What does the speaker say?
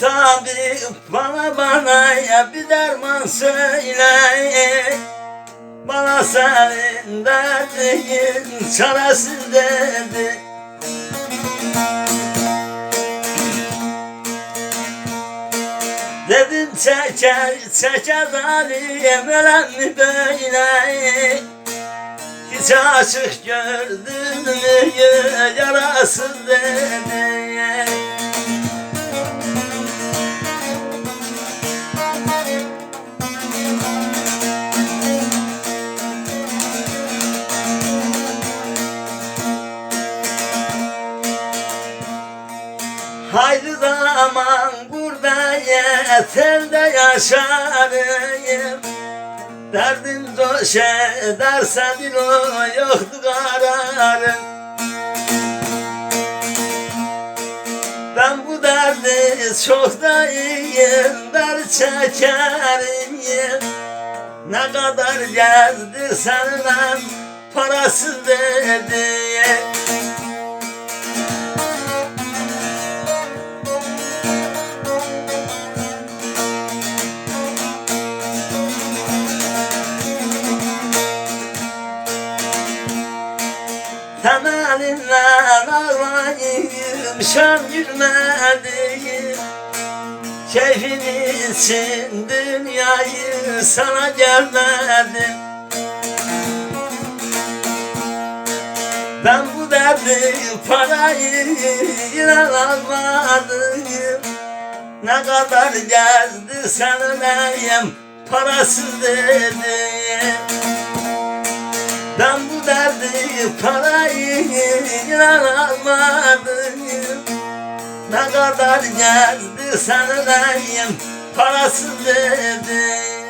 Tabi bana bana ya bir derman söyle. Bana senin derdin çaresiz dedi. Dedim çeker çeker zalim ölen mi böyle? Hiç aşık gördün mü yarasız dedi Haydi zaman burada yeter de yaşarım Derdim döşe derse bir o yoktu kararım. Ben bu derdi çok da iyiyim Dert çekerim. Ne kadar geldi senden parasız dedi Temelinle ağlayayım şan gülmeliyim Keyfin için dünyayı sana gelmedim. Ben bu derdi parayı yine almadım Ne kadar geldi seneleyim parasız dedim parayı inan almadım Ne kadar geldi seneleyim parasız dedi